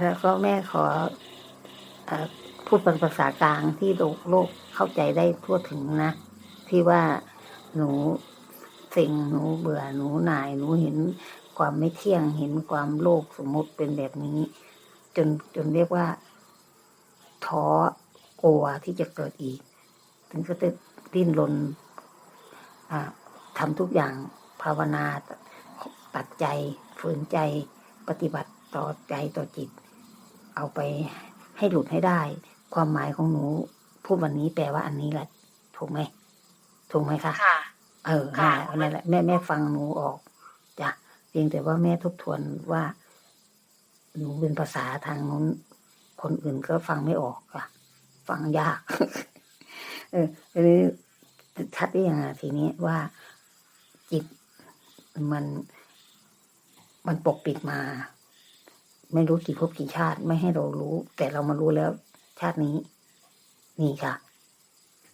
แล้วก็แม่ขออพูดเป็นภาษากลางที่โลกเข้าใจได้ทั่วถึงนะ ที่ว่าหนูสิ่งหนูเบื่อหนูหน่ายหนูเห็นความไม่เที่ยงเห็นความโลกสมมุติเป็นแบบนี้ จนจนเรียกว่าท้อกลัวที่จะเกิดอีก ถึงก็จะดิ้นรนอ่าทำทุกอย่างภาวนาตัดใจฝืนใจปฏิบัติต่อใจต่อจิต เอาไปให้หลุดให้ได้ ความหมายของหนูพูดวันนี้แปลว่าอันนี้แหละ ถูกไหมถูกไหมคะค่ะ เออค่ะนั่นแหละแม่แม่ฟังหนูออกจ้ะเพียงแต่ว่าแม่ทบทวนว่า หนูเป็นภาษาทางนู้นคนอื่นก็ฟังไม่ออกค่ะ ฟังยาก เออทีนี้ชัดได้ยังไงทีนี้ว่าจิตมันมันปกปิดมา ไม่รู้กี่ภพกี่ชาติไม่ให้เรารู้ แต่เรามารู้แล้วชาตินี้ นี่ค่ะ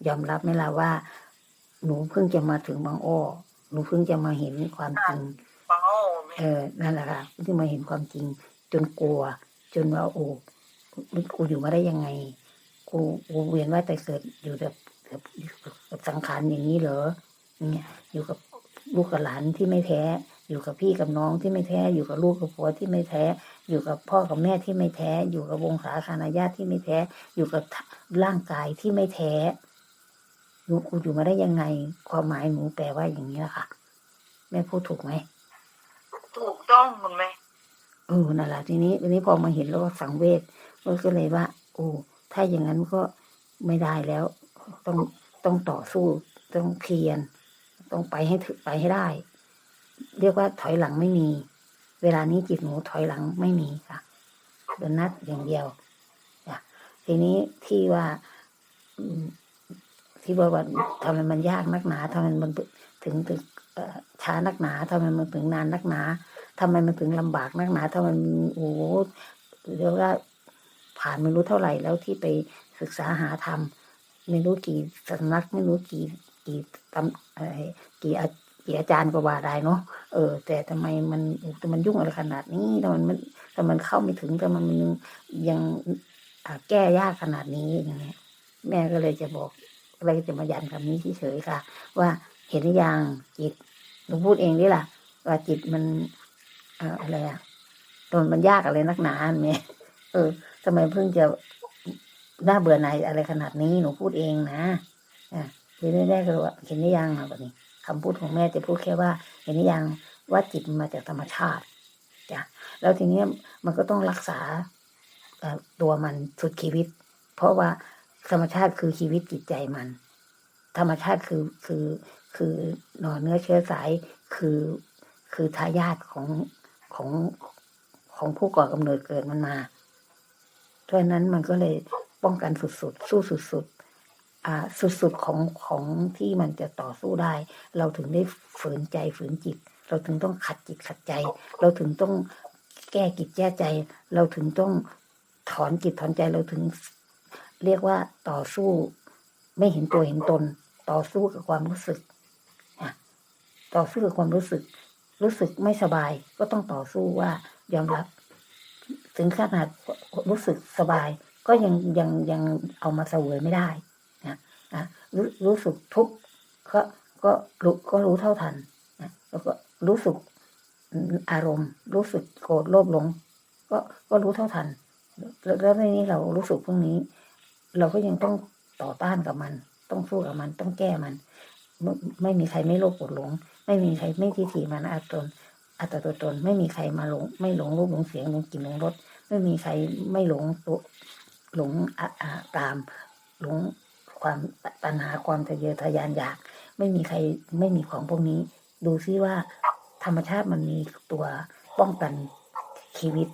ยอมรับไหมล่ะว่า หนูเพิ่งจะมาถึงบางอ้อหนูเพิ่งจะมาเห็นความจริงฟังโอ้แม่เออนั่นแหละค่ะที่มาเห็นความจริง จนกลัว จนว่าโอ้มันกูอยู่มาได้ยังไง กูกูเวียนว่ายแต่เกิดอยู่แบบแบบแบบสังขารอย่างนี้เหรออย่างเงี้ยอยู่กับลูกกับหลานที่ไม่แท้ อยู่กับพี่กับน้องที่ไม่แท้ อยู่กับลูกกับผัวที่ไม่แท้ อยู่กับพ่อกับแม่ที่ไม่แท้ อยู่กับวงศาคณาญาติที่ไม่แท้ อยู่กับร่างกายที่ไม่แท้หนูกูอยู่มาได้ยังไง ความหมายหนูแปลว่าอย่างนี้ละค่ะ แม่พูดถูกไหมถูกต้องคุณแม่เออนั่นแหละทีนี้ทีนี้พอมาเห็นแล้วก็สังเวชก็เลยว่า โอ้ถ้าอย่างนั้นก็ไม่ได้แล้ว ต้องต้องต่อสู้ต้องเพียรต้องไปให้ถึงไปให้ได้ เรียกว่าถอยหลังไม่มี เวลานี้จิตหนูถอยหลังไม่มีค่ะเดินนัดอย่างเดียวจ้ะทีนี้ที่ว่าที่ว่าว่าทำไมมันยากนักหนาทำไมมันถึงถึงช้านักหนาทำไมมันถึงนานนักหนาทำไมมันถึงลำบากนักหนาทำไมมันโอ้โหเรียกว่าผ่านไม่รู้เท่าไหร่แล้วที่ไปศึกษาหาธรรมไม่รู้กี่สำนักไม่รู้กี่กี่ตำ เกียอาจารย์ก็ว่าได้เนาะเออ แต่ทำไมมันแต่มันยุ่งอะไรขนาดนี้ทำไมมันทำไมมันเข้าไม่ถึงทำไมมันยังยังแก้ยากขนาดนี้อย่างเงี้ยแม่ก็เลยจะบอกเลยจะมายันคำนี้เฉยๆค่ะ ว่าเห็นหรือยังจิตหนูพูดเองนี่ล่ะ ว่าจิตมันเอ่ออะไรอะตัวมันยากอะไรนักหนาแม่เออทำไมเพิ่งจะน่าเบื่อหน่ายอะไรขนาดนี้หนูพูดเองนะอะทีนี้แม่ก็ว่าเห็นหรือยังอะแบบนี้ คำพูดของแม่จะพูดแค่ว่าเห็นหรือยังว่าจิตมันมาจากธรรมชาติจ้ะแล้วทีนี้มันก็ต้องรักษาตัวมันสุดชีวิต เพราะว่าธรรมชาติคือชีวิตจิตใจมัน ธรรมชาติคือคือคือหน่อเนื้อเชื้อสายคือคือทายาทของของของผู้ก่อกำเนิดเกิดมันมาเพราะนั้นมันก็เลยป้องกันสุดๆ สู้สุดๆ สุดๆของของที่มันจะต่อสู้ได้ เราถึงได้ฝืนใจฝืนจิต เราถึงต้องขัดจิตขัดใจ เราถึงต้องแก้กิจแก้ใจ เราถึงต้องถอนจิตถอนใจเราถึง เรียกว่าต่อสู้ไม่เห็นตัวเห็นตน ต่อสู้กับความรู้สึกอะต่อสู้กับความรู้สึก รู้สึกไม่สบายก็ต้องต่อสู้ว่ายอมรับ ถึงขนาดรู้สึกสบาย ก็ยังยังยังเอามาเสวยไม่ได้ นะรู้รู้สึกทุกข์ก็ก็รู้ก็รู้เท่าทันนะแล้วก็รู้สึกอารมณ์ รู้สึกโกรธโลภหลง ก็ก็รู้เท่าทัน แล้วในนี้เรารู้สึกพวกนี้ เราก็ยังต้องต่อต้านกับมัน ต้องสู้กับมัน ต้องแก้มัน ไม่มีใครไม่โลภโกรธหลง ไม่มีใครไม่ทิฏฐิมานะอัตตนอัตตตัวตน ไม่มีใครมาหลง ไม่หลงรูปหลงเสียงหลงกลิ่นหลงรสไม่มีใครไม่หลงตัวหลงอะอะตามหลง ความตัณหาความทะเยอทะยานอยาก ไม่มีใครไม่มีของพวกนี้ ดูซิว่า ธรรมชาติมันมีตัวป้องกันชีวิต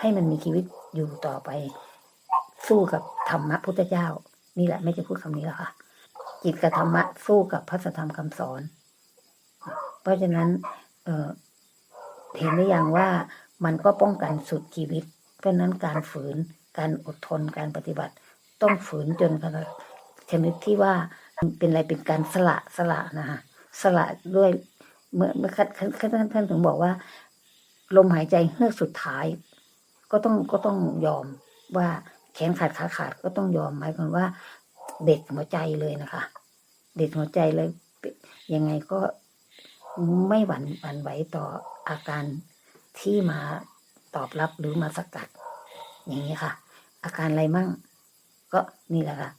ให้มันมีชีวิตอยู่ต่อไป สู้กับธรรมะพุทธเจ้า นี่แหละไม่จะพูดคำนี้แล้วค่ะ จิตกับธรรมะสู้กับพระธรรมคำสอน เพราะฉะนั้นเออเห็นหรือยังว่ามันก็ป้องกันสุดชีวิต เพราะฉะนั้นการฝืนการอดทนการปฏิบัติ ต้องฝืนจนขนาด ชนิดที่ว่าเป็นอะไรเป็นการสละสละนะคะสละด้วยเมื่อเมื่อท่านท่านท่านถึงบอกว่า ลมหายใจเฮือกสุดท้าย ก็ต้องก็ต้องยอมว่าแขนขาดขาขาดก็ต้องยอมหมายความว่า เด็ดหัวใจเลยนะคะ เด็ดหัวใจเลยยังไงก็ไม่หวั่นหวั่นไหวต่ออาการที่มาตอบรับหรือมาสกัด อย่างนี้ค่ะ อาการอะไรมั่ง ก็นี่แหละค่ะ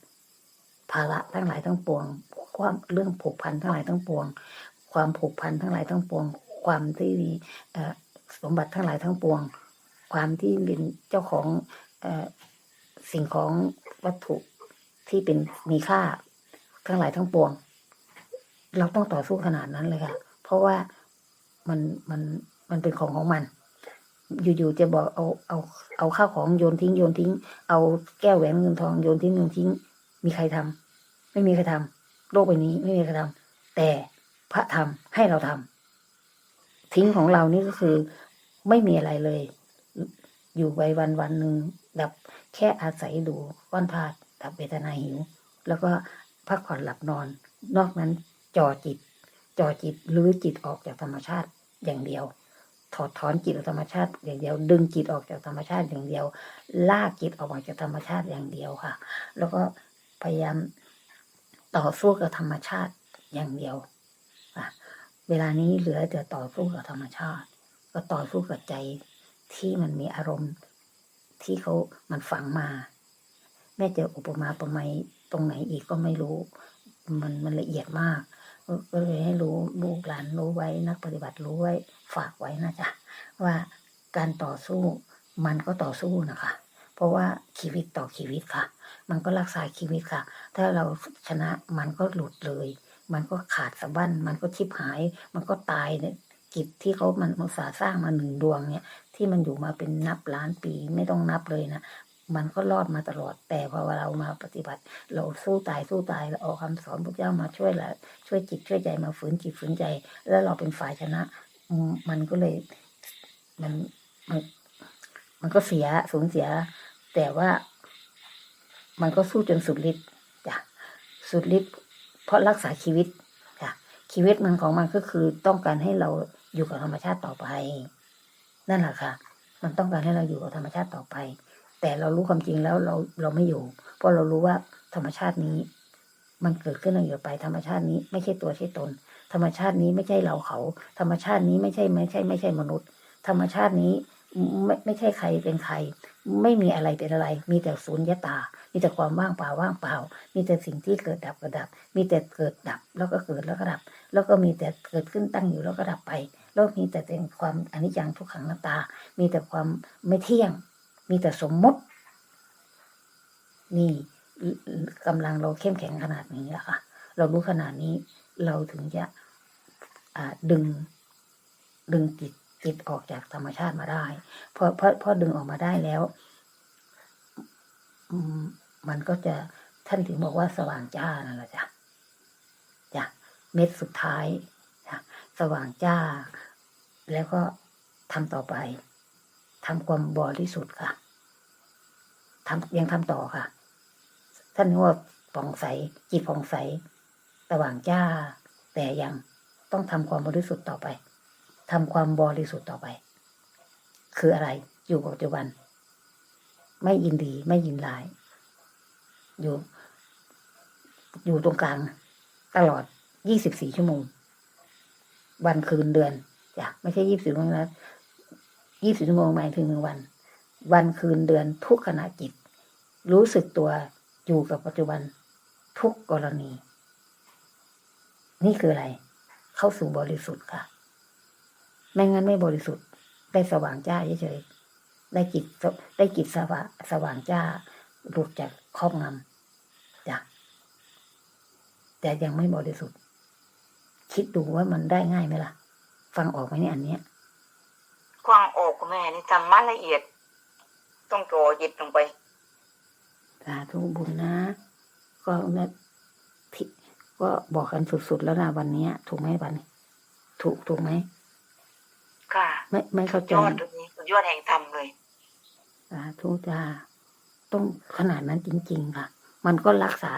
ภาระทั้งหลายทั้งปวง ความเรื่องผูกพันทั้งหลายทั้งปวง ความผูกพันทั้งหลายทั้งปวง ความที่มีสมบัติทั้งหลายทั้งปวง ความที่เป็นเจ้าของอสิ่งของวัตถุที่เป็นมีค่าทั้งหลายทั้งปวง เราต้องต่อสู้ขนาดนั้นเลยค่ะ เพราะว่ามันมันมันเป็นของของมัน อยู่ๆจะบอกเอาเอาเอาข้าวของโยนทิ้งโยนทิ้ง เอาแก้วแหวนเงินทองโยนทิ้งโยนทิ้ง มีใครทำ ไม่มีใครทำโลกใบนี้ไม่มีใครทำแต่พระทำให้เราทำทิ้งของเรานี่ก็คือไม่มีอะไรเลย อยู่ไปวันวันหนึ่งดับแค่อาศัยดูก้อนธาตุดับเวทนาหิว แล้วก็พักผ่อนหลับนอน นอกนั้นจ่อจิตจ่อจิตหรือจิตออกจากธรรมชาติอย่างเดียว ถอดถอนจิตออกจากธรรมชาติอย่างเดียว ดึงจิตออกจากธรรมชาติอย่างเดียว ลากจิตออกมาจากธรรมชาติอย่างเดียวค่ะ แล้วก็พยายาม ต่อสู้กับธรรมชาติอย่างเดียวอะเวลานี้เหลือแต่ต่อสู้กับธรรมชาติ ก็ต่อสู้กับใจที่มันมีอารมณ์ที่เขามันฝังมา แม่เจออุปมาประไมยตรงไหนอีกก็ไม่รู้ มันมันละเอียดมาก ก็เลยให้รู้ลูกหลานรู้ไว้นักปฏิบัติรู้ไว้ฝากไว้นะจ๊ะว่าการต่อสู้มันก็ต่อสู้นะคะ เพราะว่าชีวิตต่อชีวิตค่ะ มันก็รักษาชีวิตค่ะ ถ้าเราชนะมันก็หลุดเลย มันก็ขาดสะบั้น มันก็ชิบหาย มันก็ตายเนี่ยกิจที่เขามันอุตสาสร้างมาหนึ่งดวงเนี่ย ที่มันอยู่มาเป็นนับล้านปีไม่ต้องนับเลยนะมันก็รอดมาตลอด แต่พอเรามาปฏิบัติ เราสู้ตายสู้ตายเราเอาคำสอนพระเจ้ามาช่วยละช่วยจิตช่วยใจมาฝืนจิตฝืนใจ แล้วเราเป็นฝ่ายชนะ มันก็เลยมันมันมันก็เสียสูญเสีย แต่ว่ามันก็สู้จนสุดฤทธิ์ สุดฤทธิ์เพราะรักษาชีวิตจ้ะชีวิตมันของมันก็คือต้องการให้เราอยู่กับธรรมชาติต่อไป นั่นแหละค่ะ มันต้องการให้เราอยู่กับธรรมชาติต่อไป แต่เรารู้ความจริงแล้วเราเราไม่อยู่ เพราะเรารู้ว่าธรรมชาตินี้ มันเกิดขึ้นแล้วอยู่ไป ธรรมชาตินี้ไม่ใช่ตัวใช่ตน ธรรมชาตินี้ไม่ใช่เราเขา ธรรมชาตินี้ไม่ใช่ไม่ใช่ ไม่ใช่มนุษย์ ธรรมชาตินี้ ไม่ไม่ใช่ใครเป็นใคร ไม่มีอะไรเป็นอะไร มีแต่ศูนย์ยตา มีแต่ความว่างเปล่าว่างเปล่า มีแต่สิ่งที่เกิดดับก็ดับ มีแต่เกิดดับแล้วก็เกิดแล้วก็ดับ แล้วก็มีแต่เกิดขึ้นตั้งอยู่แล้วก็ดับไป แล้วมีแต่เป็นความอนิจจังทุกขังหน้าตา มีแต่ความไม่เที่ยง มีแต่สมมติ นี่กำลังเราเข้มแข็งขนาดนี้แหละค่ะ เรารู้ขนาดนี้เราถึงจะดึงดึงจิต จิตออกจากธรรมชาติมาได้พอพอพอดึงออกมาได้แล้วมมันก็จะท่านถึงบอกว่าสว่างจ้านั่นแหละจ้ะจ้ะเม็ดสุดท้ายจ้ะสว่างจ้า แล้วก็ทำต่อไปทำความบริสุทธิ์ค่ะทำยังทำต่อค่ะ ท่านว่าผ่องใสจิตผ่องใสสว่างจ้า แต่ยังต้องทำความบริสุทธิ์ต่อไป ทำความบริสุทธิ์ต่อไป คืออะไรอยู่ปัจจุบัน ไม่ยินดีไม่ยินร้าย อยู่ อยู่ตรงกลาง ตลอด24ชั่วโมง วันคืนเดือนจ้ะไม่ใช่24ชั่วโมงนะ24ชั่วโมงหมายถึงหนึ่งวัน วันคืนเดือนทุกขณะจิต รู้สึกตัวอยู่กับปัจจุบันทุกกรณี นี่คืออะไร เข้าสู่บริสุทธิ์ค่ะ ไม่งั้นไม่บริสุทธิ์ ได้สว่างจ้าเฉยๆได้จิตได้จิตสว่างสว่างจ้าหลุดจากครอบงำจ้ะแต่ยังไม่บริสุทธิ์ คิดดูว่ามันได้ง่ายไหมล่ะ ฟังออกไหมเนี่ยอันเนี้ยความออกคุณแม่นี่ทำมาละเอียด ต้องโจจิตลงไปสาธุบุญนะ ก็เนี่ยที่ก็บอกกันสุดๆแล้วนะวันเนี้ยถูกไหมวันนี้ถูกถูกไหม ค่ะไม่ไม่เข้าใจยอดตรงนี้สุดยอดแห่งธรรมเลยสาธุจ้าต้องขนาดนั้นจริง ๆ ค่ะ มันก็รักษา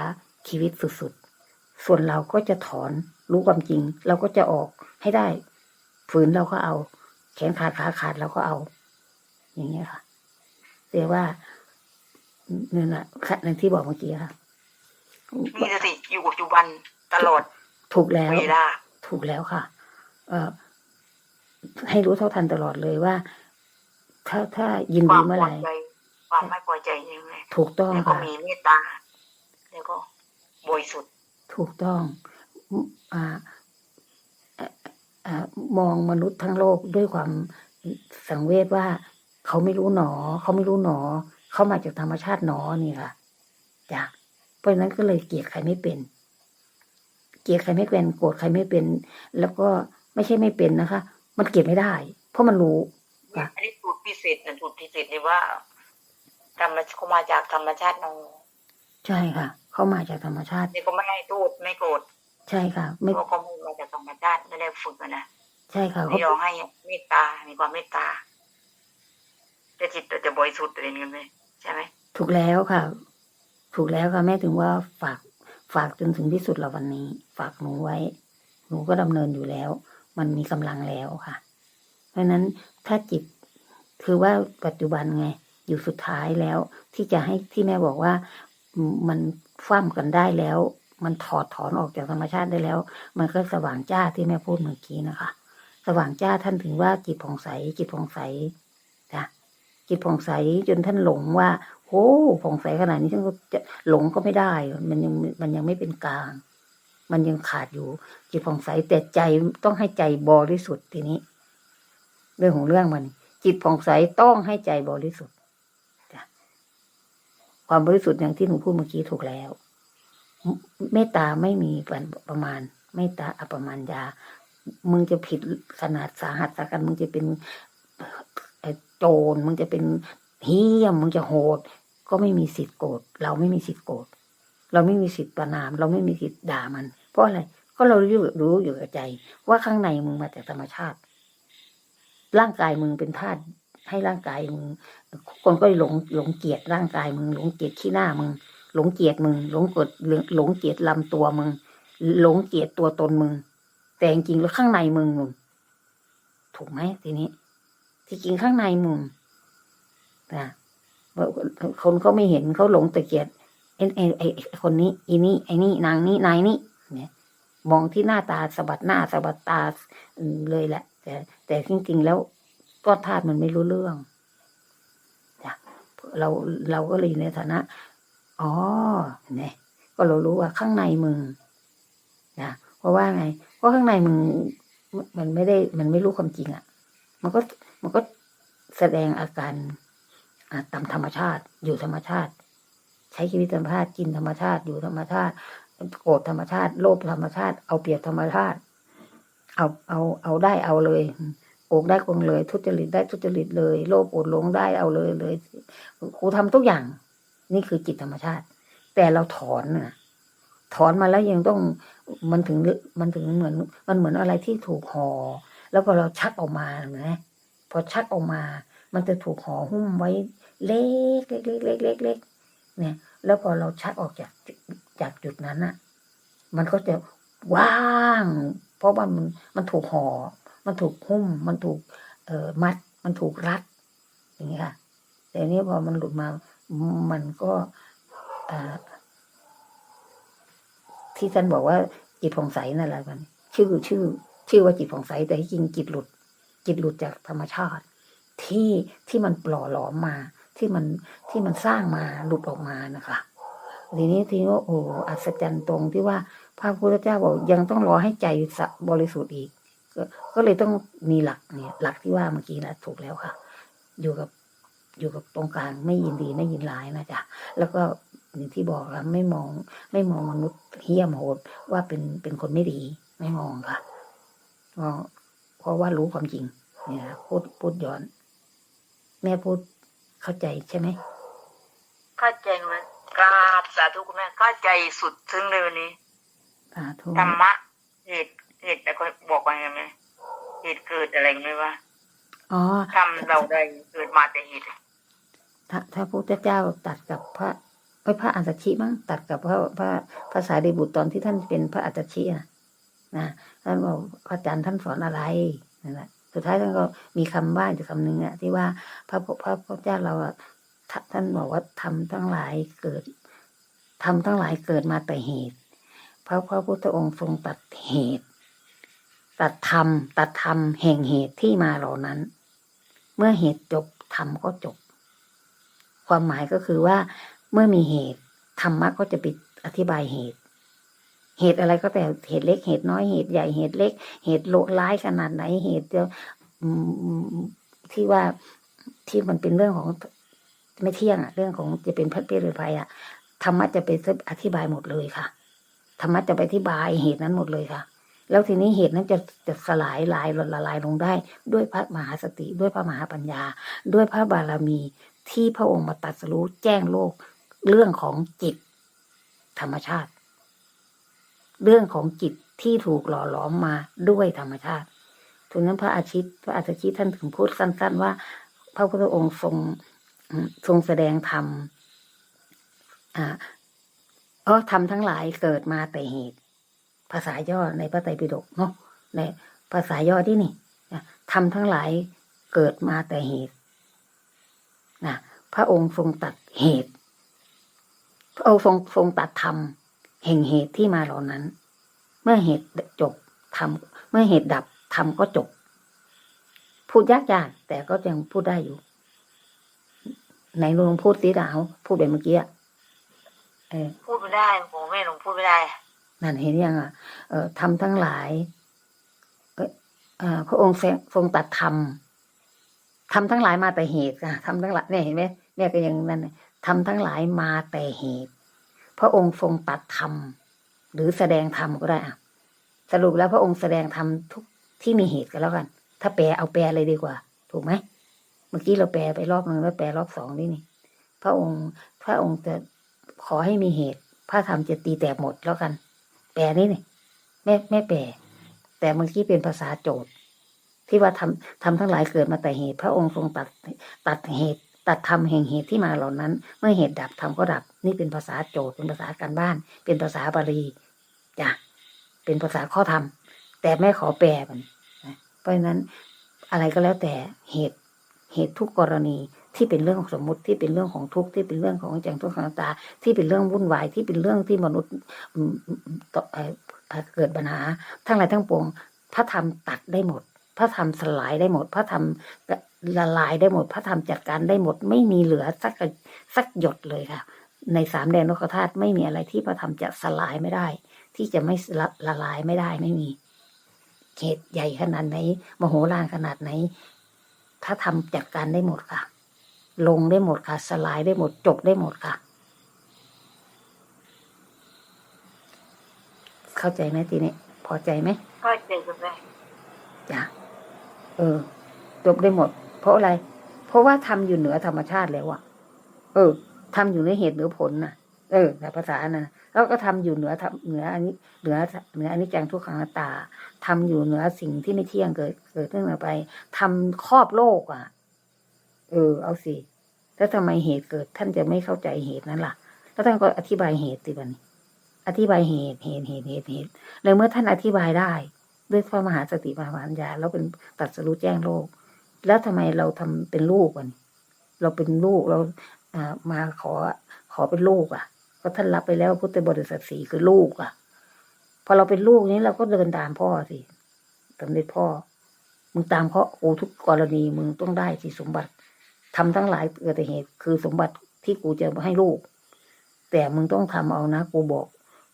ชีวิตสุดๆ ส่วนเราก็จะถอนรู้ความจริง เราก็จะออกให้ได้ ฝืนเราก็เอา แขนขาดขาขาดเราก็เอา อย่างเงี้ยค่ะแต่ว่านั่นแหละอย่างที่บอกเมื่อกี้ค่ะมีสติอยู่กับปัจจุบันตลอด ถูกแล้วเวลาถูกแล้วค่ะ เอ่อ ให้รู้เท่าทันตลอดเลยว่า ถ้าถ้ายินควาดีมเมื่อพไหอร่ใจความไม่พอใจยังไงถูกต้องแล้วก็ค่ะมีเมตตาแล้วก็บริสุทธิ์ถูกต้องอ่าอ่าอ่ามองมนุษย์ทั้งโลกด้วยความสังเวชว่าเขาไม่รู้หนอ เขาไม่รู้หนอ เขามาจากธรรมชาติหนอนี่ค่ะจ้ะเพราะฉะนั้นก็เลยเกลียดใครไม่เป็น เกลียดใครไม่เป็นโกรธใครไม่เป็น แล้วก็ไม่ใช่ไม่เป็นนะคะ มันเกลียดไม่ได้ เพราะมันรู้ค่ะอันนี้สูตรพิเศษนะสูตรพิเศษเลยว่าธรรมเขามาจากธรรมชาติเราใช่ค่ะ เขามาจากธรรมชาตินี่ก็ไม่ให้โทษไม่โกรธใช่ค่ะเพไม่ราะเขามาจากธรรมชาติไม่ได้ฝึกอะนะใช่ค่ะเขานี่เราให้เมตตา มีความเมตตาแต่จิตเราจะบริสุทธิ์อะไรเงี้ยไหมใช่ไหมถูกแล้วค่ะ ถูกแล้วค่ะแม่ถึงว่าฝากฝากจนถึงที่สุดเราวันนี้ ฝากหนูไว้ หนูก็ดำเนินอยู่แล้ว มันมีกำลังแล้วค่ะ เพราะฉะนั้นถ้าจิตคือว่าปัจจุบันไง อยู่สุดท้ายแล้ว ที่จะให้ที่แม่บอกว่ามมันฟั่มกันได้แล้ว มันถอดถอนออกจากธรรมชาติได้แล้ว มันก็สว่างจ้าที่แม่พูดเมื่อกี้นะคะ สว่างจ้าท่านถึงว่าจิตผ่องใสจิตผ่องใสจ้ะจิตผ่องใสจนท่านหลงว่าโอ้ผ่องใสขนาดนี้ท่านก็จะหลงก็ไม่ได้ มันยังมันยังไม่เป็นกลาง มันยังขาดอยู่จิตผ่องใสแต่ใจต้องให้ใจบริสุทธิ์ทีนี้ เรื่องของเรื่องมัน จิตผ่องใสต้องให้ใจบริสุทธิ์ความบริสุทธิ์อย่างที่หนูพูดเมื่อกี้ถูกแล้วเมตตาไม่มีประมาณเมตตาอัปปมาณยา มึงจะผิดขนาดสาหัสสากัน มึงจะเป็นโจรมึงจะเป็นเฮี้ยมมึงจะโหด ก็ไม่มีสิทธิ์โกรธเราไม่มีสิทธิ์โกรธ เราไม่มีสิทธิ์ประนาม เราไม่มีสิทธิ์ด่ามัน เพราะอะไรก็เรารู้รู้อยู่กับใจ ว่าข้างในมึงมาจากธรรมชาติ ร่างกายมึงเป็นธาตุให้ร่างกายมึงคนก็หลงหลงเกลียดร่างกายมึงหลงเกลียดขี้หน้ามึงหลงเกลียดมึงหลงกดหลงเกลียดลำตัวมึงหลงเกลียดตัวตนมึง แต่จริงๆแล้วข้างในมึงมึงถูกไหมทีนี้ ที่จริงข้างในมึงนะว่คนเขาไม่เห็นเขาหลงแต่เกลียด ไอ้ไอ้ไอ้คนนี้อีนี่ไอ้นี่นางนี้นายนี่เนี่ยมองที่หน้าตาสะบัดหน้าสะบัดตาเลยแหละ แต่แต่จริงๆแล้วก็ธาตุมันไม่รู้เรื่องจ้ะเราเราก็เลยในฐานะ อ๋อเนี่ยก็เรารู้ว่าข้างในมึงนะเพราะว่าไง เพราะข้างในมึงมันไม่ได้มันไม่รู้ความจริงอะ่ะ มันก็มันก็แสดงอาการอตามธรรมชาติอยู่ธรรมชาติ ใช้ชีวิตธรรมชาติกินธรรมชาติอยู่ธรรมชาติโกรธธรรมชาติโลภธรรมชาติเอาเปรียบธรรมชาติ เอาเอาเอาได้เอาเลยโกงได้โกงเลย ทุจริตได้ทุจริตเลย โลภโอดหลงได้เอาเลยเลยครูทำทุกอย่าง นี่คือจิตธรรมชาติ แต่เราถอนน่ะ ถอนมาแล้วยังต้องมันถึงมันถึงเหมือน มันเหมือนอะไรที่ถูกห่อแล้วพอเราชักออกมาเห็นไหมพอชักออกมา มันจะถูกห่อหุ้มไว้เล็กเล็กเล็กเล็กเล็ก เนี่ย แล้วพอเราชักออกจากจากจุดนั้นอะมันก็จะว่าง เพราะว่ามันมันถูกห่อมันถูกหุ้ม มันถูกเอ่อมัด มันถูกรัด อย่างนี้ยค่ะแต่นี้พอมันหลุดมามันก็ที่ท่านบอกว่าจิตผ่องใสนั่นแหละมันชื่อชื่อ ชื่อว่าจิตผ่องใสแต่ที่จริงจิตหลุด จิตหลุดจากธรรมชาติ ที่ที่มันปล่อหลอมมา ที่มันที่มันสร้างมาหลุดออกมานะคะทีนี้ทีนี้ว่าโอ้อัศจรรย์ตรงที่ว่าพระพุทธเจ้าบอกยังต้องรอให้ใจบริสุทธิ์อีกก็ก็เลยต้องมีหลักเนี่ยหลักที่ว่าเมื่อกี้นะถูกแล้วค่ะ อยู่กับอยู่กับตรงกลางไม่ยินดีไม่ยินร้ายนะจ๊ะแล้วก็อย่างที่บอกค่ะไม่มองไม่มองมนุษย์เหี้ยมโหดว่าเป็นเป็นคนไม่ดี ไม่มองค่ะเพราะเพราะว่ารู้ความจริงเนี่ยพูดพูดย้อน แม่พูด เข้าใจใช่ไหมเข้าใจไหมกราบสาธุคุณแม่เข้าใจสุดซึ้งเลยวันนี้สาธุธรรมะเหตุเหตุแต่คนบอกว่าไงไหมเหตุเกิดอะไรไหมว่าอ๋อทำเราได้เกิดมาแต่เหตุถ้าถ้าพระพุทธเจ้าตัดกับพระเอ้ยพระอัสสชิมั้งตัดกับพระพระภาษาดีบุตรตอนที่ท่านเป็นพระอัสสชินะนะท่านบอกพระอาจารย์ท่านสอนอะไรนั่นแหละ สุดท้ายท่านก็มีคำว่าอยู่คำหนึ่งอะที่ว่าพระพระพระเจ้าเราท่านบอกว่าทำทั้งหลายเกิดทำทั้งหลายเกิดมาแต่เหตุพระพระพุทธองค์ทรงตัดเหตุ ตัดธรรมตัดธรรมแห่งเหตุที่มาเหล่านั้น เมื่อเหตุจบธรรมก็จบ ความหมายก็คือว่าเมื่อมีเหตุธรรมะก็จะไปอธิบายเหตุ เหตุอะไรก็แต่เหตุเล็กเหตุน้อยเหตุใหญ่เหตุเล็ก เหตุโลร้ายขนาดไหนเหตุจะที่ว่าที่มันเป็นเรื่องของไม่เที่ยงอะเรื่องของจะเป็นพัดเพรือภัยอะธรรมะจะไปอธิบายหมดเลยค่ะธรรมะจะไปอธิบายเหตุนั้นหมดเลยค่ะ แล้วทีนี้เหตุนั้นจะจะสลายลายละลายลงได้ ด้วยพระมหาสติ ด้วยพระมหาปัญญา ด้วยพระบารมีที่พระองค์มาตรัสรู้แจ้งโลกเรื่องของจิตธรรมชาติ เรื่องของจิตที่ถูกหล่อหลอมมาด้วยธรรมชาติถึงนั้นพระอาชิตพระอาชิตท่านถึงพูดสั้น ๆ ว่า พระพุทธองค์ทรงทรงแสดงธรรมอ่าเออธรรมทั้งหลายเกิดมาแต่เหตุ ภาษาย่อในพระไตรปิฎกเนาะในภาษาย่อที่นี่นะธรรมทั้งหลายเกิดมาแต่เหตุนะพระองค์ทรงตัดเหตุพระองค์ทรงทรงตัดธรรม แห่งเหตุที่มาเหล่านั้น เมื่อเหตุจบธรรมเมื่อเหตุดับธรรมก็จบ พูดยากยากแต่ก็ยังพูดได้อยู่ไหนลุงพูดสีดาวพูดแบบเมื่อกี้อะเออพูดไม่ได้โหแม่หลวงพูดไม่ได้ นั่นเห็นยังอะเอ่อทำทั้งหลายเอ่อเอ่อพระองค์ทรงตัดธรรมทำทั้งหลายมาแต่เหตุค่ะทำทั้งหลายเนี่ยเห็นไหมแม่ก็ยังนั่นน่ะทำทั้งหลายมาแต่เหตุ พระองค์ทรงตัดธรรม หรือแสดงธรรมก็ได้อะสรุปแล้วพระองค์แสดงธรรมทุกที่มีเหตุกันแล้วกัน ถ้าแปลเอาแปลเลยดีกว่า ถูกไหมเมื่อกี้เราแปลไปรอบหนึ่งแล้วแปลรอบสองนี่นี่ พระองค์พระองค์จะขอให้มีเหตุ พระธรรมจะตีแตกหมดแล้วกัน แปลนี่นี่แม่แม่แปลแต่เมื่อกี้เป็นภาษาโจทย์ ที่ว่าทำทำทั้งหลายเกิดมาแต่เหตุ พระองค์ทรงตัดตัดเหตุ ตัดธรรมแห่งเหตุที่มาเหล่านั้น เมื่อเหตุดับธรรมก็ดับ นี่เป็นภาษาโจทย์เป็นภาษาการบ้าน เป็นภาษาบาลีจ้ะเป็นภาษาข้อธรรม แต่แม่ขอแปลมันนะเพราะฉะนั้นอะไรก็แล้วแต่เหตุเหตุทุกกรณีที่เป็นเรื่องของสมมติที่เป็นเรื่องของทุกข์ที่เป็นเรื่องของจังทุกขังตา ที่เป็นเรื่องวุ่นวายที่เป็นเรื่องที่มนุษย์เอ่อเอ่อเกิดปัญหา ทั้งหลายทั้งปวง พระธรรมตัดได้หมด พระธรรมสลายได้หมด พระธรรม ละลายได้หมดพระธรรมจัดการได้หมด ไม่มีเหลือสักสักหยดเลยค่ะ ในสามแดนโลกธาตุไม่มีอะไรที่พระธรรมจะสลายไม่ได้ ที่จะไม่ละละลายไม่ได้ไม่มีเหตุใหญ่ขนาดไหนมโหฬารขนาดไหนพระธรรมจัดการได้หมดค่ะ ลงได้หมดค่ะ สลายได้หมดจบได้หมดค่ะ เข้าใจไหมทีนี้พอใจไหมก็เจอคุณแม่จ้ะเออ จบได้หมด เพราะอะไร เพราะว่าทำอยู่เหนือธรรมชาติแล้วอะเออทำอยู่ในเหตุเหนือผลน่ะ เออแต่ภาษานะแล้วก็ทำอยู่เหนือทำเหนืออันนี้เหนือเหนืออันนี้จังทุกขังตาทำอยู่เหนือสิ่งที่ไม่เที่ยงเกิดเกิดขึ้นมาไปทำครอบโลกอะ เออ เอาสิแล้วทำไมเหตุเกิด ท่านจะไม่เข้าใจเหตุนั้นล่ะ แล้วท่านก็อธิบายเหตุสิบันอธิบายเหตุเหตุเหตุเหตุเหตุเลยเมื่อท่านอธิบายได้ ด้วยพระมหาสติมหาปัญญาแล้วเป็นตรัสรู้แจ้งโลก แล้วทำไมเราทำเป็นลูกกันเราเป็นลูกเราอ่ามาขอขอเป็นลูกอะก็ท่านรับไปแล้วพุทธบริษัทสีคือลูกอะ พอเราเป็นลูกนี้เราก็เดินตามพ่อสิสำเร็จพ่อ มึงตามพ่อโอ้ทุกกรณีมึงต้องได้สิสมบัติทำทั้งหลายเกิดแต่เหตุ คือสมบัติที่กูจะให้ลูก แต่มึงต้องทำเอานะ กูบอก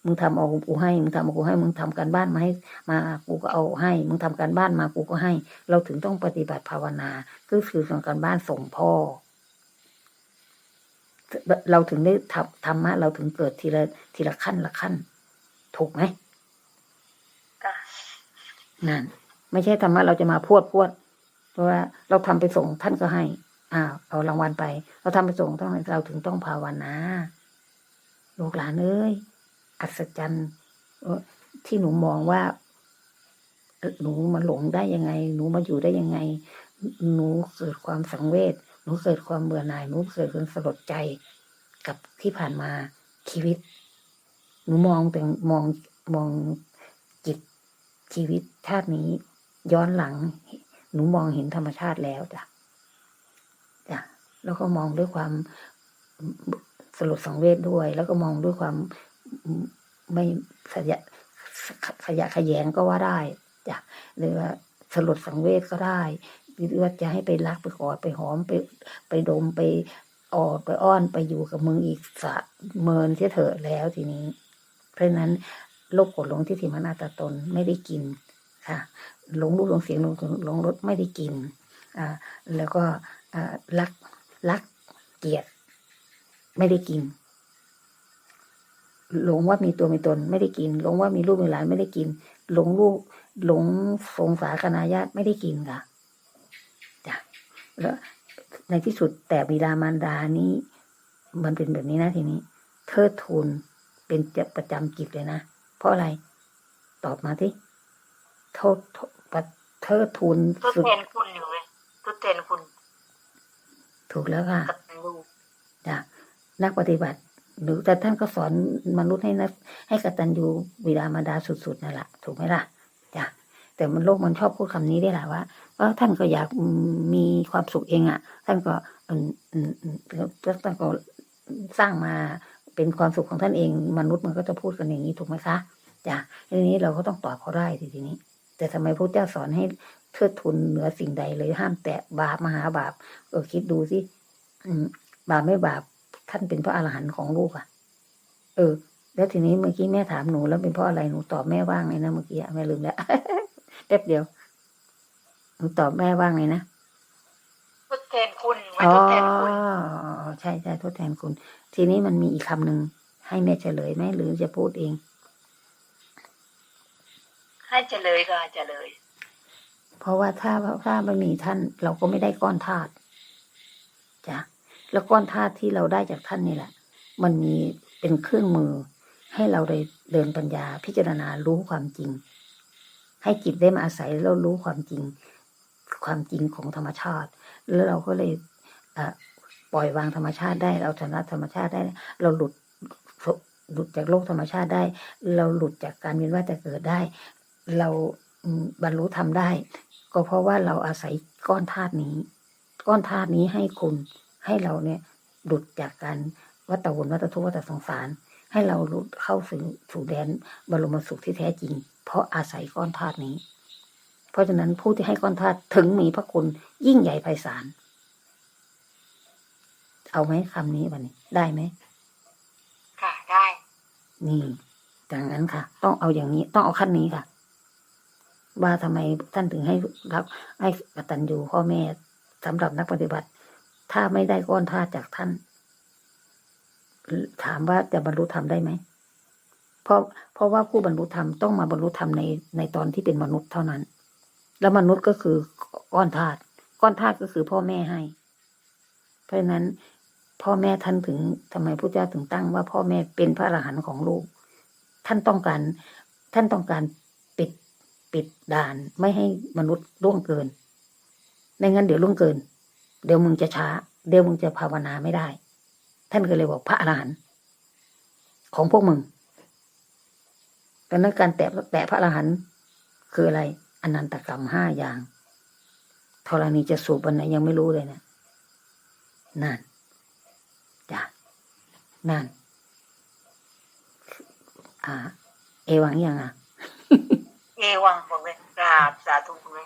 มึงทำเอากูให้ มึงทำเอากูให้ มึงทำการบ้านมาให้ มากูก็เอาให้ มึงทำการบ้านมากูก็ให้ เราถึงต้องปฏิบัติภาวนา ก็คือส่งการบ้านส่งพ่อ เราถึงได้ทำธรรมะเราถึงเกิดทีละทีละขั้นละขั้น ถูกไหมจ้ะนั่นไม่ใช่ธรรมะเราจะมาพวดพวดเพราะว่าเราทำไปส่งท่านก็ให้อ้าวเอารางวัลไป เราทำไปส่งต้องเราถึงต้องภาวนาลูกหลานเอ้ย อัศจรรย์ที่หนูมองว่าหนูมาหลงได้ยังไง หนูมาอยู่ได้ยังไง หนูเกิดความสังเวชหนูเกิดความเบื่อหน่ายหนูเกิดความสลดใจกับที่ผ่านมาชีวิต หนูมองแต่มองมองจิตชีวิตชาตินี้ ย้อนหลัง หนูมองเห็นธรรมชาติแล้วจ้ะจ้ะแล้วก็มองด้วยความสลดสังเวชด้วย แล้วก็มองด้วยความ ไม่ขยะขยะแขยงก็ว่าได้จ้ะหรือว่าสลดสังเวชก็ได้หรือว่าจะให้ไปรักไปกอดไปหอมไปไปดมไปออดไปอ้อนไปอยู่กับมึงอีกสะเมินเสียเถอะแล้วทีนี้ เพราะนั้นโลกกดหลงที่ถิมานาตตนไม่ได้กินค่ะหลงรูปหลงเสียงหลงหลงรสไม่ได้กินอ่าแล้วก็อ่ารักรักเกลียดไม่ได้กิน หลงว่ามีตัวมีตนไม่ได้กิน หลงว่ามีลูกมีหลานไม่ได้กิน หลงลูกหลงสงสารคณาญาติไม่ได้กินค่ะจ้ะแล้วในที่สุดแต่บิดามารดานี้ มันเป็นแบบนี้นะทีนี้ เทิดทูนเป็นจะประจำกิจเลยนะ เพราะอะไรตอบมาที่โทษโทษประเทิดทูนทดสุดแทนคุณอยู่เลยทดแทนคุณ ถูกแล้วค่ะกับลูกจ้ะนักปฏิบัติ หรือแต่ท่านก็สอนมนุษย์ให้นะให้กตัญญูบิดามารดาสุดๆนั่นแหละถูกไหมล่ะจ้ะแต่มันโลกมันชอบพูดคำนี้ได้แหละว่าว่าท่านก็อยากมีความสุขเองอะ ท่านก็ท่านก็สร้างมาเป็นความสุขของท่านเอง มนุษย์มันก็จะพูดกันอย่างนี้ถูกไหมคะจ้ะทีนี้เราก็ต้องตอบเขาได้ทีนี้ แต่ทำไมพระเจ้าสอนให้เทิดทุนเหนือสิ่งใดเลยห้ามแตะบาปมหาบาปเออคิดดูสิบาปไม่บาป ท่านเป็นพระอรหันต์ของลูกอะ่ะ เออ แล้วทีนี้เมื่อกี้แม่ถามหนูแล้วเป็นเพราะอะไรหนูตอบแม่ว่างไงนะเมื่อกี้อะแม่ลืมแล้วแป๊บเดียวหนูตอบแม่ว่างไงนะทดแทนคุณไว้อ๋อทดแทนคุณใช่ใช่ทดแทนคุณ ทีนี้มันมีอีกคำหนึ่งให้แม่เฉลยไหมหรือจะพูดเอง ให้เฉลยก็เฉลย เพราะว่าถ้าถ้าไม่มีท่าน เราก็ไม่ได้ก้อนธาตุจ้ะ แล้วก้อนธาตุที่เราได้จากท่านนี่แหละ มันมีเป็นเครื่องมือ ให้เราได้เดินปัญญาพิจารณารู้ความจริง ให้จิตได้มาอาศัยแล้วรู้ความจริง ความจริงของธรรมชาติ แล้วเราก็เลยปล่อยวางธรรมชาติได้ เราชนะธรรมชาติได้ เราหลุดหลุดจากโลกธรรมชาติได้ เราหลุดจากการเวียนว่ายแต่เกิดได้ เราบรรลุธรรมได้ ก็เพราะว่าเราอาศัยก้อนธาตุนี้ ก้อนธาตุนี้ให้คุณ ให้เราเนี่ยหลุดจากการวัฏวนวัฏทุกข์วัฏสงสาร ให้เราหลุดเข้าสู่สู่แดนบรมสุขที่แท้จริง เพราะอาศัยก้อนธาตุนี้ เพราะฉะนั้นผู้ที่ให้ก้อนธาตุถึงมีพระคุณยิ่งใหญ่ไพศาลเอาไหมคำนี้วันนี้ ได้ไหมค่ะได้ นี่ดังนั้นค่ะ ต้องเอาอย่างนี้ต้องเอาขั้นนี้ค่ะ ว่าทำไมท่านถึงให้รับให้กตัญญูพ่อแม่สำหรับนักปฏิบัติ ถ้าไม่ได้ก้อนธาตุจากท่าน ถามว่าจะบรรลุธรรมได้ไหมเพราะเพราะว่าผู้บรรลุธรรมต้องมาบรรลุธรรมในในตอนที่เป็นมนุษย์เท่านั้น แล้วมนุษย์ก็คือก้อนธาตุก้อนธาตุก็คือพ่อแม่ให้ เพราะฉะนั้นพ่อแม่ท่านถึงทำไมพระเจ้าถึงตั้งว่าพ่อแม่เป็นพระอรหันต์ของลูก ท่านต้องการ ท่านต้องการปิดปิดด่านไม่ให้มนุษย์ล่วงเกิน ไม่งั้นเดี๋ยวล่วงเกิน เดี๋ยวมึงจะช้า เดี๋ยวมึงจะภาวนาไม่ได้ ท่านก็เลยบอกพระอรหันต์ของพวกมึงดังนั้นการแตะแตะพระอรหันต์คืออะไรอนันตกรรมห้าอย่างธรณีจะสูบวันไหนยังไม่รู้เลยเนะนั่นจ้ะนั่นอ่า เอวังยังอะ เอวังบอกเลยกราบสาธุคุณแม่